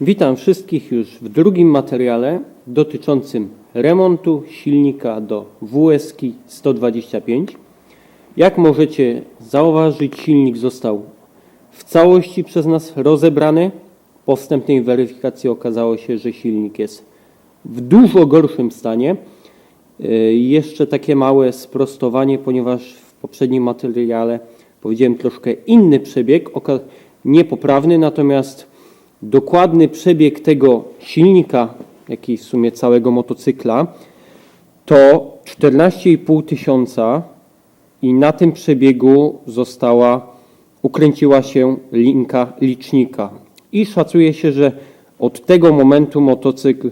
Witam wszystkich już w drugim materiale dotyczącym remontu silnika do WSK 125. Jak możecie zauważyć, silnik został w całości przez nas rozebrany. Po wstępnej weryfikacji okazało się, że silnik jest w dużo gorszym stanie. Yy, Jeszcze takie małe sprostowanie, ponieważ w poprzednim materiale powiedziałem troszkę inny przebieg, niepoprawny, natomiast dokładny przebieg tego silnika, jak i w sumie całego motocykla, to 14,5 tysiąca i na tym przebiegu została, ukręciła się linka licznika. I szacuje się, że od tego momentu motocykl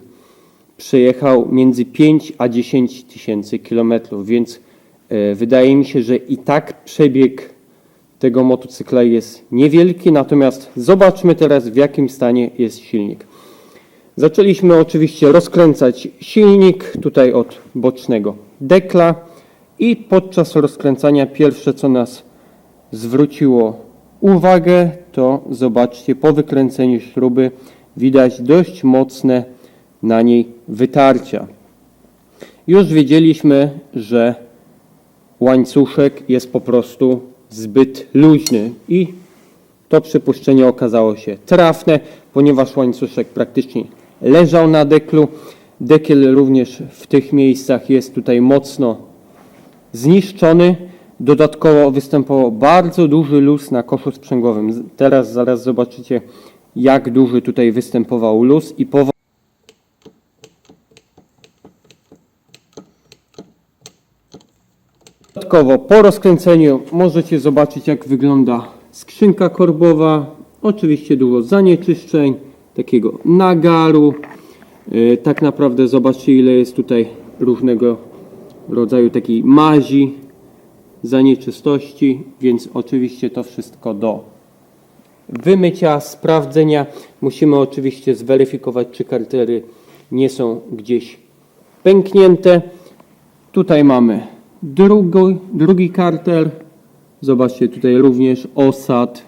przejechał między 5 a 10 tysięcy kilometrów, więc e, wydaje mi się, że i tak przebieg tego motocykla jest niewielki, natomiast zobaczmy teraz w jakim stanie jest silnik. Zaczęliśmy oczywiście rozkręcać silnik tutaj od bocznego dekla i podczas rozkręcania pierwsze co nas zwróciło uwagę to zobaczcie po wykręceniu śruby widać dość mocne na niej wytarcia. Już wiedzieliśmy, że łańcuszek jest po prostu zbyt luźny i to przypuszczenie okazało się trafne, ponieważ łańcuszek praktycznie leżał na deklu. Dekiel również w tych miejscach jest tutaj mocno zniszczony. Dodatkowo występował bardzo duży luz na koszu sprzęgłowym. Teraz zaraz zobaczycie, jak duży tutaj występował luz i powodem Dodatkowo po rozkręceniu możecie zobaczyć jak wygląda skrzynka korbowa. Oczywiście dużo zanieczyszczeń, takiego nagaru. Yy, Tak naprawdę zobaczcie ile jest tutaj różnego rodzaju takiej mazi, zanieczystości, więc oczywiście to wszystko do wymycia, sprawdzenia. Musimy oczywiście zweryfikować czy kartery nie są gdzieś pęknięte. Tutaj mamy drugi, drugi karter. Zobaczcie tutaj również osad.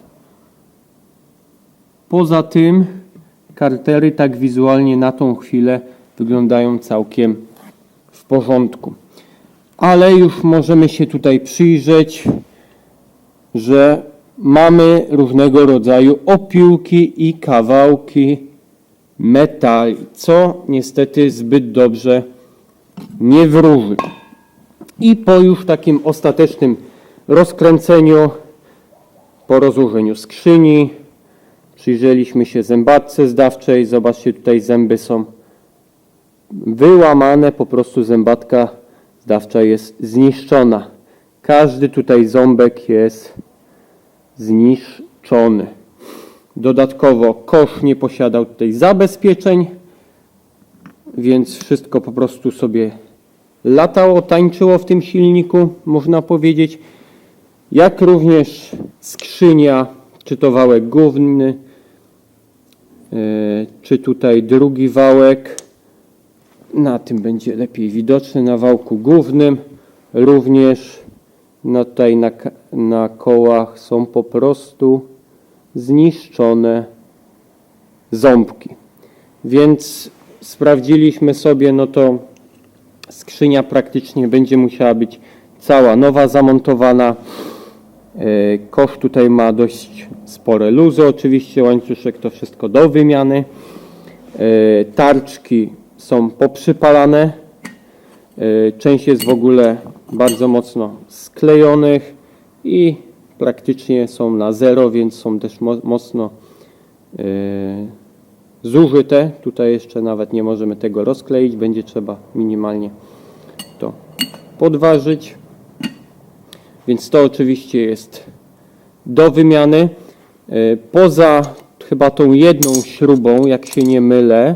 Poza tym kartery tak wizualnie na tą chwilę wyglądają całkiem w porządku. Ale już możemy się tutaj przyjrzeć, że mamy różnego rodzaju opiłki i kawałki metali, co niestety zbyt dobrze nie wróży. I po już takim ostatecznym rozkręceniu, po rozłożeniu skrzyni, przyjrzeliśmy się zębatce zdawczej. Zobaczcie, tutaj zęby są wyłamane, po prostu zębatka zdawcza jest zniszczona. Każdy tutaj ząbek jest zniszczony. Dodatkowo kosz nie posiadał tutaj zabezpieczeń, więc wszystko po prostu sobie latało, tańczyło w tym silniku, można powiedzieć. Jak również skrzynia, czy to wałek główny, e, czy tutaj drugi wałek. Na tym będzie lepiej widoczny, na wałku głównym. Również no tutaj na, na kołach są po prostu zniszczone ząbki. Więc sprawdziliśmy sobie, no to skrzynia praktycznie będzie musiała być cała nowa, zamontowana. E, Kosz tutaj ma dość spore luzy, oczywiście łańcuszek to wszystko do wymiany. E, Tarczki są poprzypalane. E, Część jest w ogóle bardzo mocno sklejonych i praktycznie są na zero, więc są też mo- mocno zużyte. Tutaj jeszcze nawet nie możemy tego rozkleić, będzie trzeba minimalnie to podważyć. Więc to oczywiście jest do wymiany. E, Poza chyba tą jedną śrubą, jak się nie mylę,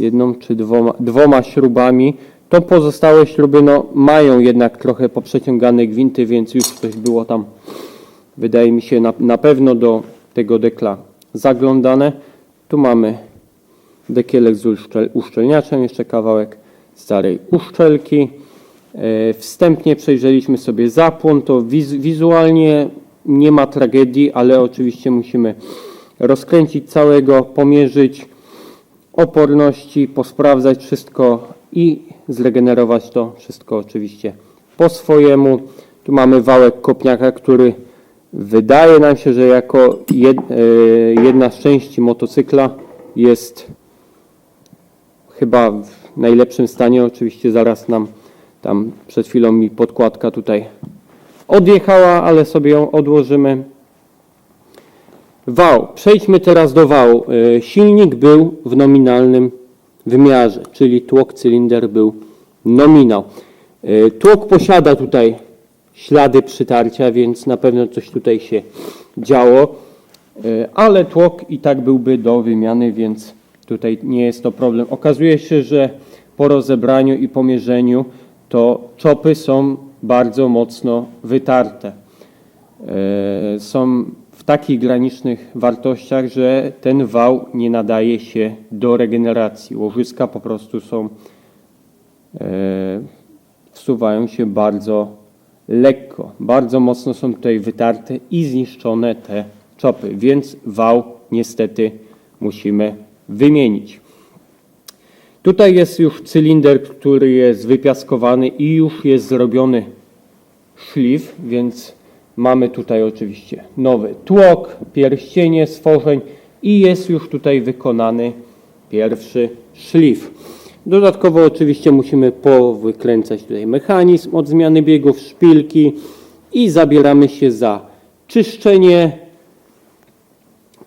jedną czy dwoma, dwoma śrubami, to pozostałe śruby no, mają jednak trochę poprzeciągane gwinty, więc już coś było tam, wydaje mi się, na, na pewno do tego dekla zaglądane. Tu mamy dekielek z uszczel, uszczelniaczem, jeszcze kawałek starej uszczelki. E, Wstępnie przejrzeliśmy sobie zapłon, to wiz, wizualnie nie ma tragedii, ale oczywiście musimy rozkręcić całego, pomierzyć oporności, posprawdzać wszystko i zregenerować to wszystko oczywiście po swojemu. Tu mamy wałek kopniaka, który wydaje nam się, że jako e, jedna z części motocykla jest chyba w najlepszym stanie. Oczywiście zaraz nam tam przed chwilą mi podkładka tutaj odjechała, ale sobie ją odłożymy. Wał. Przejdźmy teraz do wału. E, Silnik był w nominalnym wymiarze, czyli tłok cylinder był nominał. E, Tłok posiada tutaj ślady przytarcia, więc na pewno coś tutaj się działo, E, ale tłok i tak byłby do wymiany, więc tutaj nie jest to problem. Okazuje się, że po rozebraniu i pomierzeniu to czopy są bardzo mocno wytarte. E, Są w takich granicznych wartościach, że ten wał nie nadaje się do regeneracji. Łożyska po prostu są e, wsuwają się bardzo lekko. Bardzo mocno są tutaj wytarte i zniszczone te czopy, więc wał niestety musimy wymienić. Tutaj jest już cylinder, który jest wypiaskowany i już jest zrobiony szlif, więc mamy tutaj oczywiście nowy tłok, pierścienie stworzeń i jest już tutaj wykonany pierwszy szlif. Dodatkowo oczywiście musimy powykręcać tutaj mechanizm od zmiany biegów, szpilki i zabieramy się za czyszczenie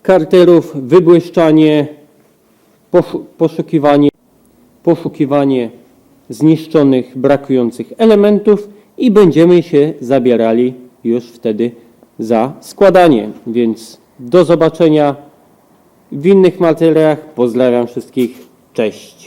karterów, wybłyszczanie, poszu- poszukiwanie, poszukiwanie zniszczonych, brakujących elementów i będziemy się zabierali już wtedy za składanie. Więc do zobaczenia w innych materiałach. Pozdrawiam wszystkich. Cześć.